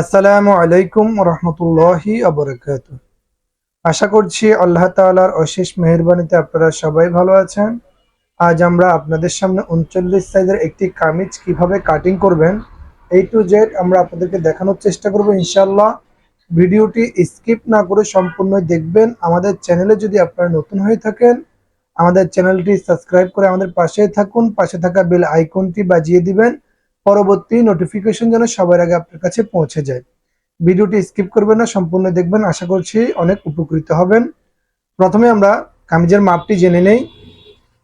আসসালামু আলাইকুম রহমতুল্লাহি আবরকাত আশা করছি আল্লাহ তাআলার অশেষ মেহেরবানিতে আপনারা সবাই ভালো আছেন। আজ আমরা আপনাদের সামনে উনচল্লিশ সাইজের একটি কামিজ কীভাবে কাটিং করবেন এই টু জেড আমরা আপনাদেরকে দেখানোর চেষ্টা করব ইনশাল্লাহ ভিডিওটি স্কিপ না করে সম্পূর্ণ দেখবেন। আমাদের চ্যানেলে যদি আপনারা নতুন হয়ে থাকেন, আমাদের চ্যানেলটি সাবস্ক্রাইব করে আমাদের পাশেই থাকুন, পাশে থাকা বেল আইকনটি বাজিয়ে দিবেন। পরবর্তী নোটিফিকেশন যেন সবার আগে আপনার কাছে পৌঁছে যায়। ভিডিওটি স্কিপ করবেন না, সম্পূর্ণ দেখবেন। আশা করছি অনেক উপকৃত হবেন। প্রথমে আমরা কামিজের মাপটি জেনে নেই।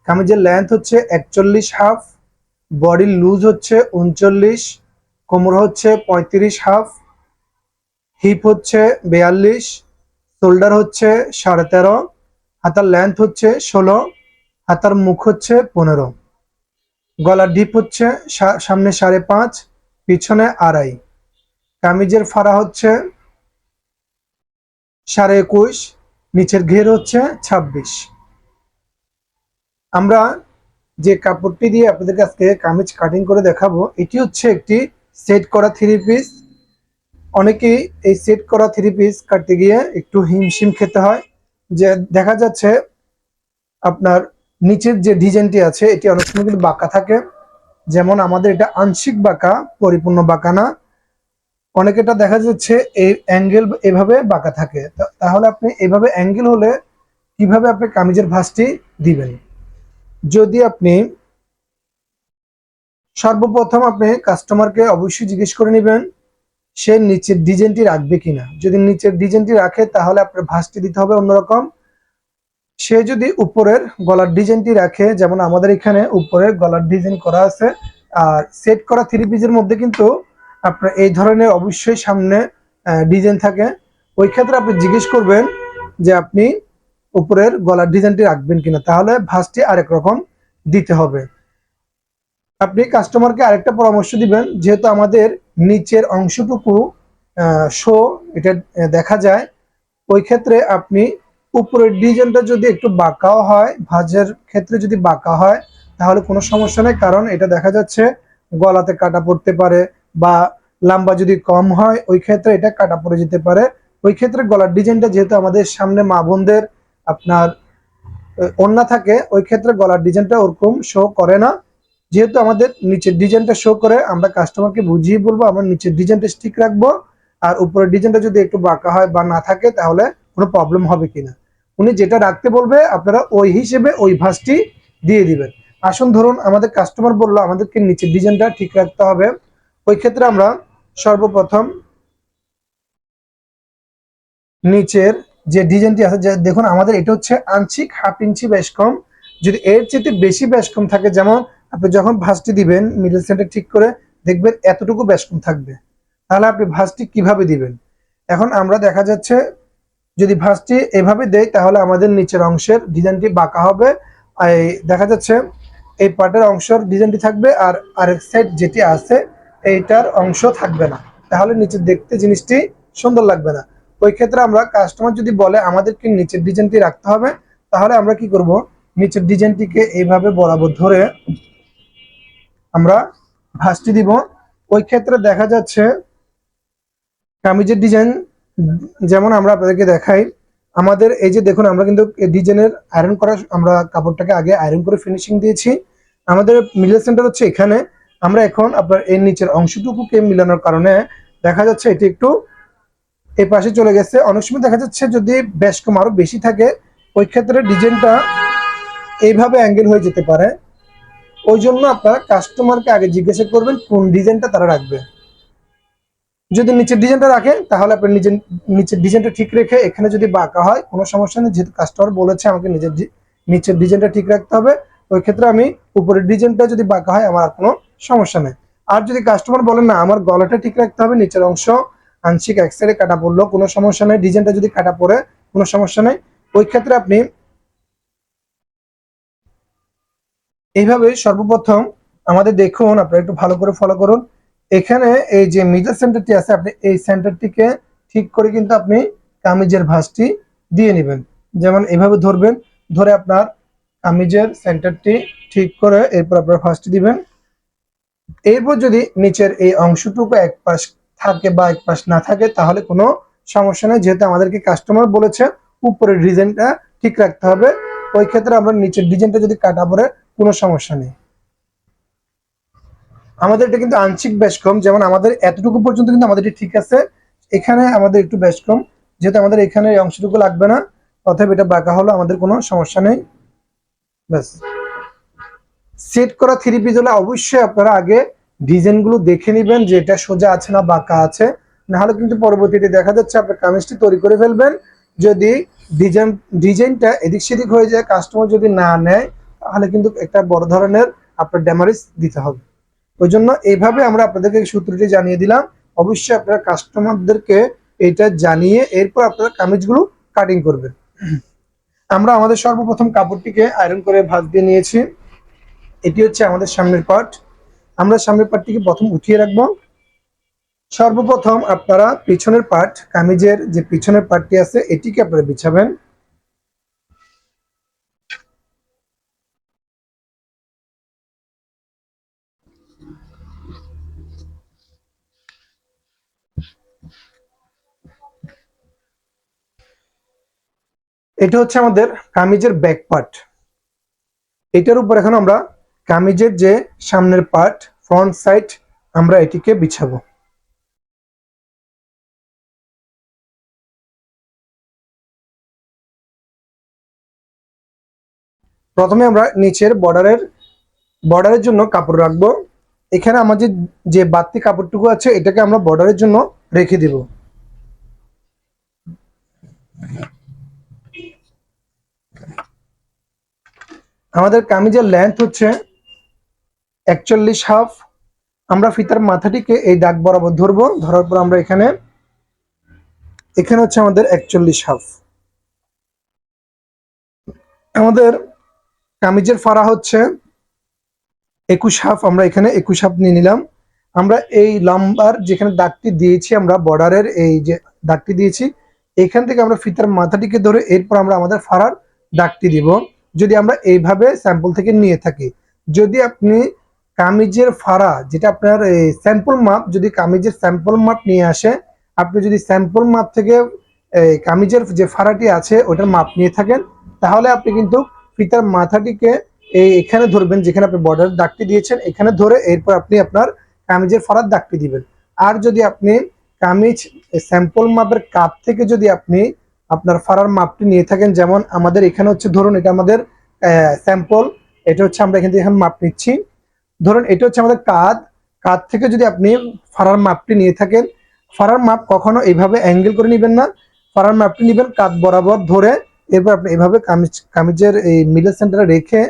কামিজের লেন্থ হচ্ছে একচল্লিশ হাফ বডির লুজ হচ্ছে উনচল্লিশ, কোমর হচ্ছে পঁয়ত্রিশ হাফ হিপ হচ্ছে বেয়াল্লিশ শোল্ডার হচ্ছে সাড়ে তেরো, হাতার লেন্থ হচ্ছে ষোলো, হাতার মুখ হচ্ছে পনেরো। গলার ডিপ হচ্ছে সামনে সাড়ে পাঁচ, পিছনে আড়াই। কামিজের ফাড়া হচ্ছে সাড়ে একুশ, নিচের ঘের হচ্ছে ছাব্বিশ। আমরা যে কাপড়টি দিয়ে আপনাদের আজকে কামিজ কাটিং করে দেখাবো, এটি হচ্ছে একটি সেট করা থ্রি পিস অনেকেই এই সেট করা থ্রি পিস কাটতে গিয়ে একটু হিমশিম খেতে হয়। যে দেখা যাচ্ছে আপনার নিচের যে ডিজাইনটি আছে, এটি অনেক সময় কিন্তু বাঁকা থাকে। যেমন আমাদের এটা আংশিক বাঁকা, পরিপূর্ণ বাঁকা না। অনেকেটা দেখা যাচ্ছে এই অ্যাঙ্গেল এভাবে বাঁকা থাকে। তাহলে আপনি এভাবে অ্যাঙ্গেল হলে কীভাবে আপনি কামিজের ভাঁজটি দিবেন? যদি আপনি সর্বপ্রথম আপনি কাস্টমারকে অবশ্যই জিজ্ঞেস করে নেবেন, সে নিচের ডিজাইনটি রাখবে কিনা। যদি নিচের ডিজাইনটি রাখে, তাহলে আপনার ভাঁজটি দিতে হবে অন্যরকম। সে যদি উপরের গলার ডিজাইনটি রাখে, যেমন আমাদের এখানে উপরের গলার ডিজাইন করা আছে, আর সেট করা থ্রি পিসের মধ্যে কিন্তু আপনার এই ধরনের অবশ্যই সামনে ডিজাইন থাকে। ওই ক্ষেত্রে আপনি জিজ্ঞেস করবেন যে আপনি উপরের গলার ডিজাইনটি রাখবেন কিনা। তাহলে ভাঁজটি আরেক রকম দিতে হবে। আপনি কাস্টমারকে আরেকটা পরামর্শ দিবেন, যেহেতু আমাদের নিচের অংশটুকু শো এটা দেখা যায়, ওই ক্ষেত্রে আপনি উপরের ডিজাইনটা যদি একটু বাঁকাও হয়, ভাঁজের ক্ষেত্রে যদি বাঁকা হয়, তাহলে কোনো সমস্যা নেই, কারণ এটা দেখা যাচ্ছে গলাতে কাটা পড়তে পারে বা লম্বা যদি কম হয়, ওই ক্ষেত্রে এটা কাটা পড়ে যেতে পারে। ওই ক্ষেত্রে গলার ডিজাইনটা যেহেতু আমাদের সামনে মা বোনদের আপনার ওন্না থাকে, ওই ক্ষেত্রে গলার ডিজাইনটা ওরকম শো করে না। যেহেতু আমাদের নিচের ডিজাইনটা শো করে, আমরা কাস্টমারকে বুঝিয়ে বলব, আমরা নিচের ডিজাইনটা স্টিক রাখব। আর উপরের ডিজাইনটা যদি একটু বাঁকা হয় বা না থাকে, তাহলে কোনো প্রবলেম হবে কিনা। উনি যেটা রাখতে বলবে, আপনারা ওই হিসেবে ওই ভাঁজটি দিয়ে দিবেন। আসুন ধরুন, আমাদের কাস্টমার বলল, আমাদেরকে নিচের ডিজাইনটা ঠিক রাখতে হবে। ওই ক্ষেত্রে আমরা সর্বপ্রথম নিচের যে ডিজাইনটি আছে দেখুন, আমাদের এটা হচ্ছে আংশিক হাফ ইঞ্চি বেশ কম। যদি এর চেয়ে বেশি বেশ কম থাকে, যেমন আপনি যখন ভাঁজটি দিবেন মিডল সেন্টার ঠিক করে দেখবেন এতটুকু বেশ কম থাকবে। তাহলে আপনি ভাঁজটি কীভাবে দিবেন? এখন আমরা দেখা যাচ্ছে যদি ভাঁজটি এভাবে দেই তাহলে আমাদের নিচের অংশের ডিজাইনটি বাঁকা হবে। আর দেখা যাচ্ছে, এই পার্টের অংশের ডিজাইনটি থাকবে আর আরেক সাইড যেটি আছে, এইটার অংশ থাকবে না। তাহলে নিচে দেখতে জিনিসটি সুন্দর লাগবে না। ওই ক্ষেত্রে আমরা কাস্টমার যদি বলে আমাদেরকে নিচের ডিজাইনটি রাখতে হবে, তাহলে আমরা কি করব? নিচের ডিজাইনটিকে এইভাবে বরাবর ধরে আমরা ভাঁজটি দিব। ওই ক্ষেত্রে দেখা যাচ্ছে, কামিজের ডিজাইন যেমন আমরা আপনাদেরকে দেখাই, আমাদের এই যে দেখুন, আমরা কিন্তু ডিজাইনের আয়রন করা আমরা কাপড়টাকে আগে আয়রন করে ফিনিশিং দিয়েছি। আমাদের মিডল সেন্টার হচ্ছে এখানে। আমরা এখন আপনার এর নিচের অংশটুকুকে মিলানোর কারণে দেখা যাচ্ছে এটি একটু এই পাশে চলে গেছে। অনেক সময় দেখা যাচ্ছে যদি বেশ কম আরও বেশি থাকে, ওই ক্ষেত্রে ডিজাইনটা এইভাবে অ্যাঙ্গেল হয়ে যেতে পারে। ওই জন্য আপনারা কাস্টমারকে আগে জিজ্ঞাসা করবেন কোন ডিজাইনটা তারা রাখবে। যদি নিচের ডিজাইনটা রাখে তাহলে আপনি নিজের নিচের ডিজাইনটা ঠিক রেখে এখানে যদি বাঁকা হয়, কোনো সমস্যা নেই। যেহেতু কাস্টমার বলেছে আমাকে নিজের নিচের ডিজাইনটা ঠিক রাখতে হবে, ওই ক্ষেত্রে আমি উপরের ডিজাইনটা যদি বাঁকা হয়, আমার কোনো সমস্যা নেই। আর যদি কাস্টমার বলেন, না, আমার গলাটা ঠিক রাখতে হবে, নিচের অংশ আংশিক এক সাইডে কাটা পড়ল, কোনো সমস্যা নেই ডিজাইনটা যদি কাটা পড়ে, কোনো সমস্যা নেই। ওই ক্ষেত্রে আপনি এইভাবে সর্বপ্রথম আমাদের দেখুন, আপনারা একটু ভালো করে ফলো করুন। এখানে এই যে মিডল সেন্টারটি আছে, আপনি এই সেন্টারটিকে ঠিক করে কিন্তু আপনি কামিজের ভাঁজটি দিয়ে নেবেন। যেমন এভাবে ধরবেন, ধরে আপনার কামিজের সেন্টারটি ঠিক করে এরপর আপনার ভাঁজটি দিবেন। এরপর যদি নিচের এই অংশটুকু এক পাশ থাকে বা এক পাশ না থাকে, তাহলে কোনো সমস্যা নেই। যেহেতু আমাদেরকে কাস্টমার বলেছে, উপরের ডিজাইনটা ঠিক রাখতে হবে। ওই ক্ষেত্রে আমরা নিচের ডিজাইনটা যদি কাটা পড়ে, কোনো সমস্যা নেই। আমাদের এটা কিন্তু আংশিক বেশ কম যেমন আমাদের এতটুকু পর্যন্ত কিন্তু আমাদের ঠিক আছে। এখানে আমাদের একটু বেশ কম যেহেতু আমাদের এখানে অংশটুকু লাগবে না, অতএব এটা বাঁকা হলো, আমাদের কোনো সমস্যা নেই। ব্যাস। সেট করা থ্রি পিস হলে অবশ্যই আপনারা আগে ডিজাইনগুলো দেখে নেবেন যে এটা সোজা আছে না বাঁকা আছে। নাহলে কিন্তু পরবর্তীতে দেখা যাচ্ছে আপনার কামিজটি তৈরি করে ফেলবেন। যদি ডিজাইন, ডিজাইনটা এদিক সেদিক হয়ে যায়, কাস্টমার যদি না নেয়, তাহলে কিন্তু একটা বড় ধরনের আপনার ড্যামারেজ দিতে হবে। ওই জন্য এইভাবে আমরা আপনাদেরকে সূত্রটি জানিয়ে দিলাম। অবশ্যই আপনারা কাস্টমারদেরকে এটা জানিয়ে এরপর আপনারা কামিজগুলো কাটিং করবেন। আমরা আমাদের সর্বপ্রথম কাপড়টিকে আয়রন করে ভাঁজ দিয়ে নিয়েছি। এটি হচ্ছে আমাদের সামনের পার্ট আমরা সামনের পার্টটিকে প্রথম উঠিয়ে রাখব। সর্বপ্রথম আপনারা পিছনের পার্ট কামিজের যে পিছনের পার্টটি আছে, এটিকে আপনারা বিছাবেন। এটা হচ্ছে আমাদের কামিজের ব্যাক পার্ট এটার উপর এখন আমরা কামিজের যে সামনের পার্ট ফ্রন্ট সাইড আমরা এটিকে বিছাবো। প্রথমে আমরা নিচের বর্ডারের বর্ডারের জন্য কাপড় রাখব। এখানে আমাদের যে বাড়তি কাপড়টুকু আছে, এটাকে আমরা বর্ডারের জন্য রেখে দিব। আমাদের কামিজের লেন্থ হচ্ছে একচল্লিশ হাফ আমরা ফিতার মাথাটিকে এই দাগ বরাবর ধরবো, ধরার পর আমরা এখানে এখানে হচ্ছে আমাদের একচল্লিশ হাফ আমাদের কামিজের ফাড়া হচ্ছে একুশ হাফ আমরা এখানে একুশ হাফ নিয়ে নিলাম। আমরা এই লম্বার যেখানে দাগটি দিয়েছি, আমরা বর্ডারের এই যে দাগটি দিয়েছি, এখান থেকে আমরা ফিতার মাথাটিকে ধরে এরপর আমরা আমাদের ফাড়ার দাগটি দিব। যদি আমরা এইভাবে স্যাম্পল থেকে নিয়ে থাকি, যদি আপনি কামিজের ফাড়া, যেটা আপনার স্যাম্পল মাপ যদি কামিজের স্যাম্পল মাপ নিয়ে আসে, আপনি যদি স্যাম্পল মাপ থেকে কামিজের যে ফাড়াটি আছে, ওটার মাপ নিয়ে থাকেন, তাহলে আপনি কিন্তু ফিতার মাথাটিকে এই এখানে ধরবেন, যেখানে আপনি বর্ডার দাগটি দিয়েছেন, এখানে ধরে এরপর আপনি আপনার কামিজের ফাড়ার দাগটি দিবেন। আর যদি আপনি কামিজ স্যাম্পল মাপের কাপ থেকে যদি আপনি আপনার ফাড়ার মাপটি নিয়ে থাকেন। যেমন আমাদের এখানে হচ্ছে, ধরুন এটা আমাদের স্যাম্পল এটা হচ্ছে আমরা এখান এখন মাপ নিচ্ছি। ধরুন এটা হচ্ছে আমাদের কাঁধ। কাঁধ থেকে যদি আপনি ফাড়ার মাপটি নিয়ে থাকেন, ফাড়ার মাপ কখনো এইভাবে অ্যাঙ্গেল করে নেবেন না। ফাড়ার মাপটি নেবেন কাঁধ বরাবর ধরে। এরপর আপনি এভাবে কামিজ, কামিজের এই মিডল সেন্টারে রেখে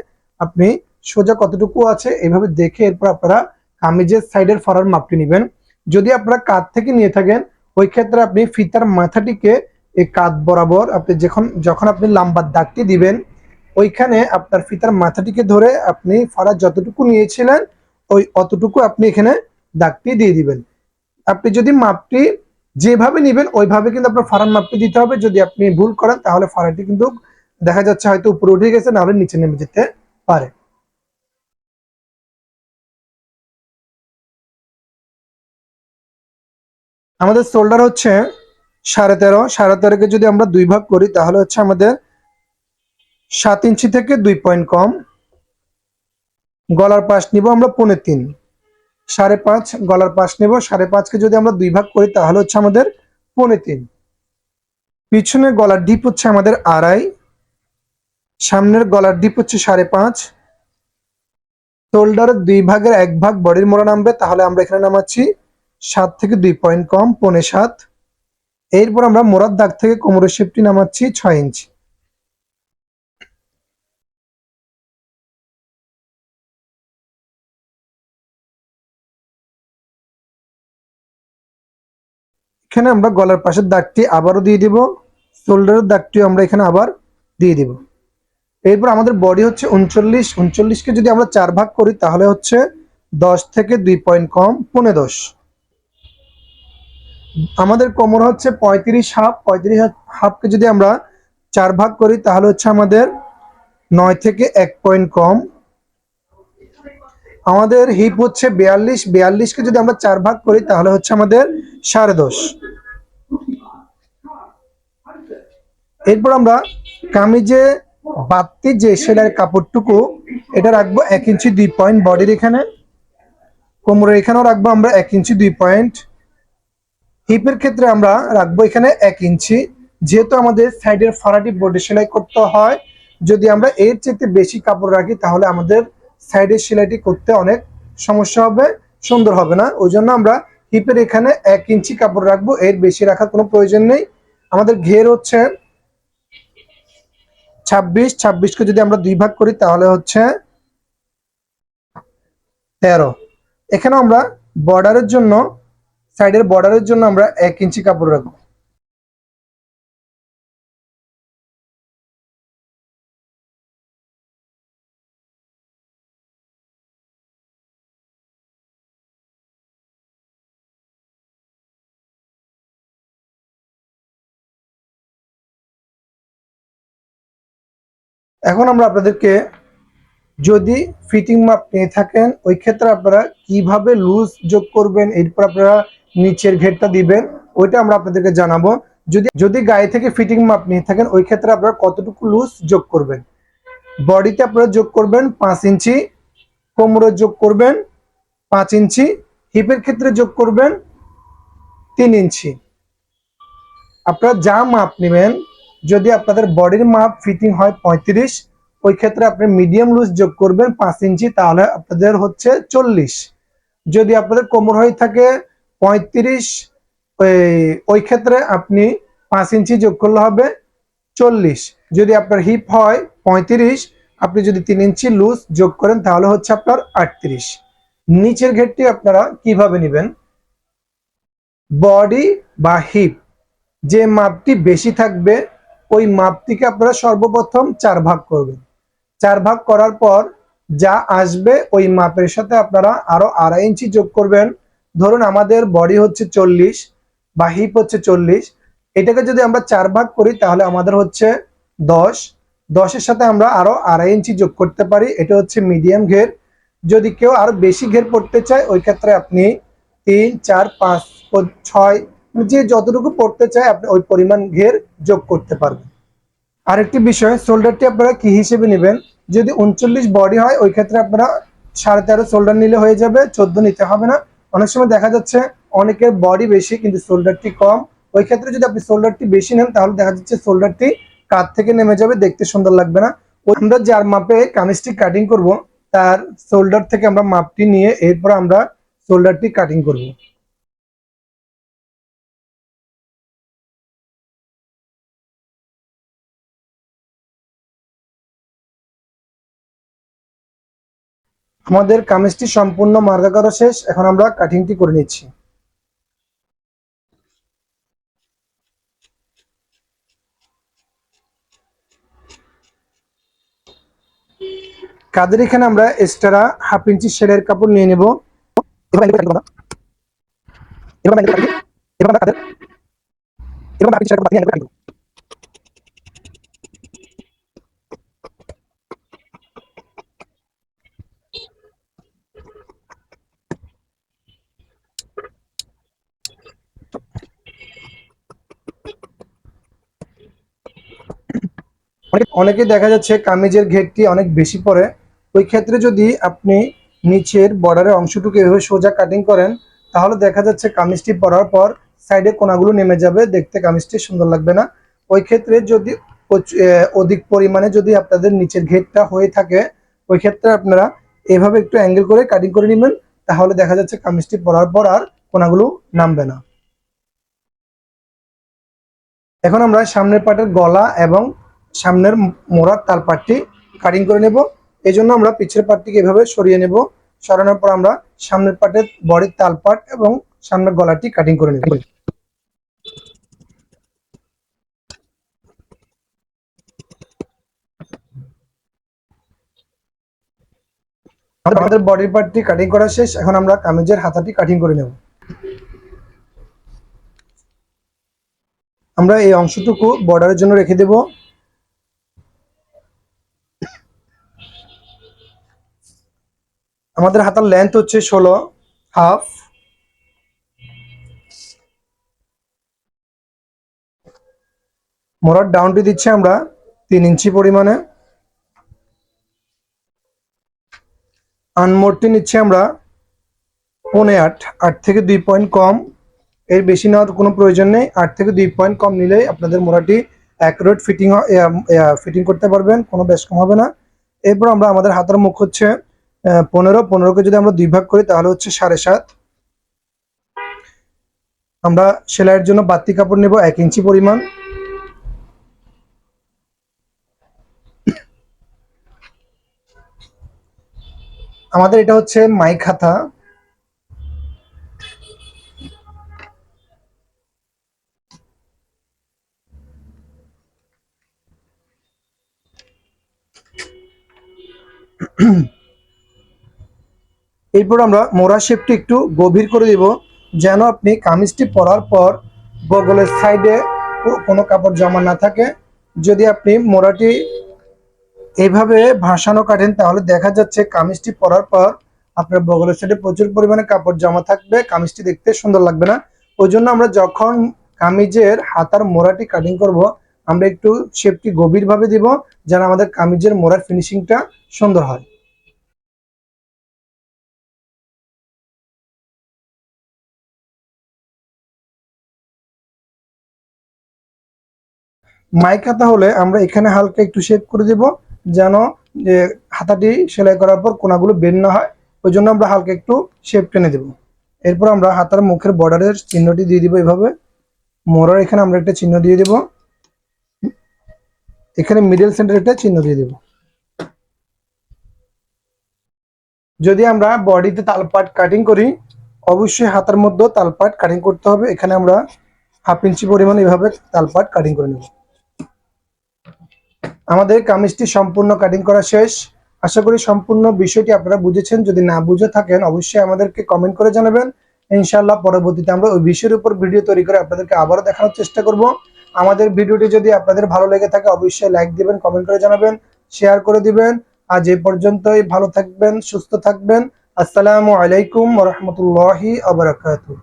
আপনি সোজা কতটুকু আছে এভাবে দেখে এরপর আপনারা কামিজের সাইডের ফাড়ার মাপটি নেবেন। যদি আপনারা কাঁধ থেকে নিয়ে থাকেন, ওই ক্ষেত্রে আপনি ফিতার মাথাটিকে এই কাঁধ বরাবর আপনি যখন যখন আপনি লাম্বার দাগটি দিবেন, ওইখানে আপনার ফিতার মাথাটিকে ধরে আপনি ফাড়া যতটুকু নিয়েছিলেন, ওই অতটুকু আপনি এখানে দাগটি দিয়ে দিবেন। আপনি যদি মাপটি যেভাবে নেবেন, ওইভাবে কিন্তু আপনার ফাড়ার মাপটি দিতে হবে। যদি আপনি ভুল করেন, তাহলে ফাড়াটি কিন্তু দেখা যাচ্ছে হয়তো উপরে উঠে গেছে, নাহলে নিচে নেমে যেতে পারে। আমাদের শোল্ডার হচ্ছে সাড়ে তেরো। সাড়ে তেরোকে যদি আমরা দুই ভাগ করি, তাহলে হচ্ছে আমাদের সাত ইঞ্চি থেকে দুই পয়েন্ট কম। গলার পাশ নিব আমরা পৌনে তিন। সাড়ে পাঁচ, গলার পাশ নেব। সাড়ে পাঁচকে যদি আমরা দুই ভাগ করি, তাহলে হচ্ছে আমাদের পৌনে তিন। পিছনের গলার ডিপ হচ্ছে আমাদের আড়াই। সামনের গলার ডিপ হচ্ছে সাড়ে পাঁচ। শোল্ডারের দুই ভাগের এক ভাগ বডির মোড়া নামবে, তাহলে আমরা এখানে নামাচ্ছি সাত থেকে দুই পয়েন্ট কম, পৌনে সাত। এরপর আমরা মোরার দাগ থেকে কোমরের শেপটি নামাচ্ছি ছয় ইঞ্চি। এখানে আমরা গলার পাশের দাগটি আবারও দিয়ে দিব, শোল্ডারের দাগটিও আমরা এখানে আবার দিয়ে দিব। এরপর আমাদের বডি হচ্ছে উনচল্লিশ উনচল্লিশকে যদি আমরা চার ভাগ করি তাহলে হচ্ছে দশ থেকে দুই পয়েন্ট কম পনেরো দশ। আমাদের কোমর হচ্ছে পঁয়ত্রিশ হাফ, পঁয়ত্রিশ হাফকে যদি আমরা চার ভাগ করি, তাহলে হচ্ছে আমাদের নয় থেকে এক পয়েন্ট কম। আমাদের হিপ হচ্ছে বিয়াল্লিশ, বিয়াল্লিশকে যদি আমরা চার ভাগ করি, তাহলে হচ্ছে আমাদের সাড়ে দশ। এরপর আমরা কামিজে বাড়তি যে সেলাইয়ের কাপড়টুকু, এটা রাখব এক ইঞ্চি দুই পয়েন্ট বডির এখানে। কোমরের এখানেও রাখব আমরা এক ইঞ্চি দুই পয়েন্ট। হিপের ক্ষেত্রে আমরা রাখব এখানে এক ইঞ্চি। যেহেতু আমাদের সাইডের ফারাটি বডি সেলাই করতে হয়, যদি আমরা এর চেয়ে বেশি কাপড় রাখি, তাহলে আমাদের সাইডের সেলাইটি করতে অনেক সমস্যা হবে, সুন্দর হবে না। ওই জন্য আমরা হিপের এখানে এক ইঞ্চি কাপড় রাখব, এর বেশি রাখার কোনো প্রয়োজন নেই। আমাদের ঘের হচ্ছে ছাব্বিশ, ছাব্বিশকে যদি আমরা দুই ভাগ করি, তাহলে হচ্ছে তেরো। এখানে আমরা বর্ডারের জন্য সাইডের বর্ডারের জন্য আমরা এক ইঞ্চি কাপড় রাখব। এখন আমরা আপনাদেরকে যদি ফিটিং মাপ নিয়ে থাকেন, ওই ক্ষেত্রে আপনারা কীভাবে লুজ যোগ করবেন, এরপর আপনারা নিচের ঘেরটা দিবেন, ওইটা আমরা আপনাদেরকে জানাব। যদি যদি গায়ে থেকে ফিটিং মাপ নিয়ে থাকেন, ওই ক্ষেত্রে আপনারা কতটুকু লুজ যোগ করবেন? বডিতে আপনারা যোগ করবেন পাঁচ ইঞ্চি, কোমরে যোগ করবেন পাঁচ ইঞ্চি হিপের ক্ষেত্রে যোগ করবেন তিন ইঞ্চি। আপনারা যা মাপ নেবেন, যদি আপনাদের বডির মাপ ফিটিং হয় পঁয়ত্রিশ, ওই ক্ষেত্রে আপনি মিডিয়াম লুজ যোগ করবেন পাঁচ ইঞ্চি, তাহলে আপনাদের হচ্ছে চল্লিশ। যদি আপনাদের কোমর হয়ে থাকে পঁয়ত্রিশ, ওই ক্ষেত্রে আপনি পাঁচ ইঞ্চি যোগ করলে হবে চল্লিশ। যদি আপনার হিপ হয় পঁয়ত্রিশ, আপনি যদি তিন ইঞ্চি লুজ যোগ করেন, তাহলে হচ্ছে আপনার আটত্রিশ। নিচের ঘেরটি আপনারা কীভাবে নেবেন? বডি বা হিপ যে মাপটি বেশি থাকবে, ওই মাপটিকে আপনারা সর্বপ্রথম চার ভাগ করবেন। চার ভাগ করার পর যা আসবে, ওই মাপের সাথে আপনারা আরও আড়াই ইঞ্চি যোগ করবেন। ধরুন আমাদের বডি হচ্ছে চল্লিশ, বা হিপ হচ্ছে চল্লিশ, এটাকে যদি আমরা চার ভাগ করি তাহলে আমাদের হচ্ছে দশ। দশের সাথে আমরা আরও আড়াই ইঞ্চি যোগ করতে পারি, এটা হচ্ছে মিডিয়াম ঘের। যদি কেউ আরও বেশি ঘের পড়তে চায়, ওই ক্ষেত্রে আপনি তিন, চার, পাঁচ ছয় যে যতটুকু পড়তে চায়, আপনি ওই পরিমাণ ঘের যোগ করতে পারবেন। আরেকটি বিষয়, শোল্ডারটি আপনারা কি হিসেবে নেবেন? যদি উনচল্লিশ বডি হয়, ওই ক্ষেত্রে আপনারা সাড়ে তেরো শোল্ডার নিলে হয়ে যাবে, চোদ্দ নিতে হবে না। অনেক সময় দেখা যাচ্ছে অনেকের বডি বেশি কিন্তু শোল্ডারটি কম। ওই ক্ষেত্রে যদি আপনি শোল্ডারটি বেশি নেন, তাহলে দেখা যাচ্ছে শোল্ডারটি কাত থেকে নেমে যাবে, দেখতে সুন্দর লাগবে না। আমরা যার মাপে কামিজটি কাটিং করব, তার শোল্ডার থেকে আমরা মাপটি নিয়ে এরপর আমরা শোল্ডারটি কাটিং করব। আমাদের কামিজটি সম্পূর্ণ মার্কা করা শেষ। এখন আমরা কাটিংটি করে নিচ্ছি। কাদের এখানে আমরা এক্সট্রা হাফ ইঞ্চি শেডের কাপড় নিয়ে নেব? এবার এবার এবার এবার কাদের এবার হাফ ইঞ্চি শেডের কাপড় নিয়ে নেব অনেকে দেখা যাচ্ছে কামিজের ঘেরটি অনেক বেশি পড়ে ওই ক্ষেত্রে যদি আপনি নিচের বর্ডারের অংশটুকু এভাবে সোজা কাটিং করেন, তাহলে দেখা যাচ্ছে কামিজটি পরার পর সাইডে কোনাগুলো নেমে যাবে। দেখতে কামিজটি সুন্দর লাগবে না। ওই ক্ষেত্রে যদি অধিক পরিমাণে যদি আপনাদের নিচের ঘেরটা হয়ে থাকে, ওই ক্ষেত্রে আপনারা এভাবে একটু অ্যাঙ্গেল করে কাটিং করে নেবেন, তাহলে দেখা যাচ্ছে কামিজটি পরার পর আর কোনাগুলো নামবে না। এখন আমরা সামনের পাটের গলা এবং সামনের মোড়ার তাল পাটটি কাটিং করে নেব। এই জন্য আমরা পিছের পাটটিকে এভাবে সরিয়ে নেব। সরানোর পর আমরা সামনের পাটের বডির তাল পাট এবং সামনের গলাটি কাটিং করে নেব। আমাদের বডির পার্টটি কাটিং করা শেষ। এখন আমরা কামিজের হাতাটি কাটিং করে নেব। আমরা এই অংশটুকু বর্ডারের জন্য রেখে দেব। আমাদের হাতার লেন্থ হচ্ছে ষোলো হাফ মোড়ার ডাউনটি দিচ্ছি আমরা তিন ইঞ্চি পরিমাণে। আনমোড়টি নিচ্ছি আমরা পৌনে আট আট থেকে দুই পয়েন্ট কম। এর বেশি নেওয়ার কোনো প্রয়োজন নেই, আট থেকে দুই পয়েন্ট কম নিলেই আপনাদের মোড়াটি অ্যাকুরেট ফিটিং ফিটিং করতে পারবেন, কোনো বেশ কম হবে না। এরপর আমরা আমাদের হাতের মুখ হচ্ছে পনেরো। পনেরোকে যদি আমরা দুই ভাগ করি, তাহলে হচ্ছে সাড়ে সাত। আমরা সেলাইয়ের জন্য বাড়তি কাপড় নেব এক ইঞ্চি পরিমাণ। আমাদের এটা হচ্ছে মাই খাতা। এরপর আমরা মোড়া শেপটি একটু গভীর করে দিব, যেন আপনি কামিজটি পরার পর বগলের সাইডে কোনো কাপড় জমা না থাকে। যদি আপনি মোড়াটি এইভাবে ভাসানো কাটেন, তাহলে দেখা যাচ্ছে কামিজটি পরার পর আপনার বগলের সাইডে প্রচুর পরিমাণে কাপড় জমা থাকবে। কামিজটি দেখতে সুন্দর লাগবে না। ওই জন্য আমরা যখন কামিজের হাতার মোড়াটি কাটিং করব, আমরা একটু শেপটি গভীরভাবে দিব, যেন আমাদের কামিজের মোড়ার ফিনিশিংটা সুন্দর হয়। মাইক হাতা হলে আমরা এখানে হালকা একটু শেপ করে দেব, যেন যে হাতাটি সেলাই করার পর কোনাগুলো বের না হয়। ওই জন্য আমরা হালকা একটু শেপ টেনে দেব। এরপর আমরা হাতার মুখের বর্ডারের চিহ্নটি দিয়ে দিব এভাবে মোড়ার এখানে আমরা একটা চিহ্ন দিয়ে দেব। এখানে মিডল সেন্টার একটা চিহ্ন দিয়ে দেব। যদি আমরা বডিতে তালপাট কাটিং করি, অবশ্যই হাতার মধ্যে তালপাট কাটিং করতে হবে। এখানে আমরা হাফ ইঞ্চি পরিমাণ এভাবে তালপাট কাটিং করে নেব। আমাদের কামিজটি সম্পূর্ণ কাটিং করা শেষ। আশা করি সম্পূর্ণ বিষয়টি আপনারা বুঝেছেন। যদি না বুঝে থাকেন, অবশ্যই আমাদেরকে কমেন্ট করে জানাবেন। ইনশাআল্লাহ পরবর্তীতে আমরা ওই বিষয়ের উপর ভিডিও তৈরি করে আপনাদেরকে আবারও দেখানোর চেষ্টা করব। আমাদের ভিডিওটি যদি আপনাদের ভালো লেগে থাকে, অবশ্যই লাইক দিবেন কমেন্ট করে জানাবেন শেয়ার করে দিবেন। আজ এই পর্যন্তই, ভালো থাকবেন, সুস্থ থাকবেন। আসসালামু আলাইকুম রহমতুল্লাহি আবরাকাতুহ